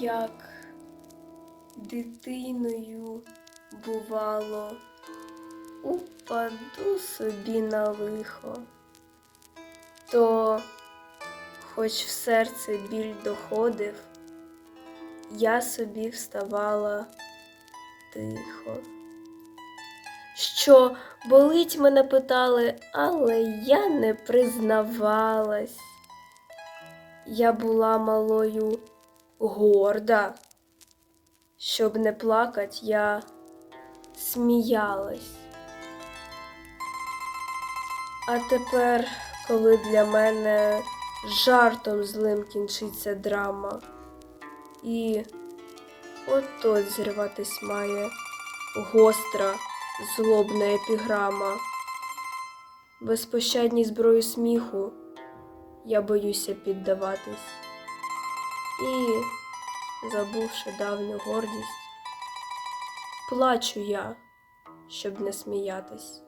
як дитиною бувало, упаду собі на лихо, то, хоч в серце біль доходив, я собі вставала тихо. Що болить мене питали, але я не признавалась. Я була малою горда. Щоб не плакать, я сміялась. А тепер, коли для мене жартом злим кінчиться драма, і от-от зірватись має гостра, злобна епіграма. Безпощадній зброї сміху я боюся піддаватись. І, забувши давню гордість, плачу я, щоб не сміятись.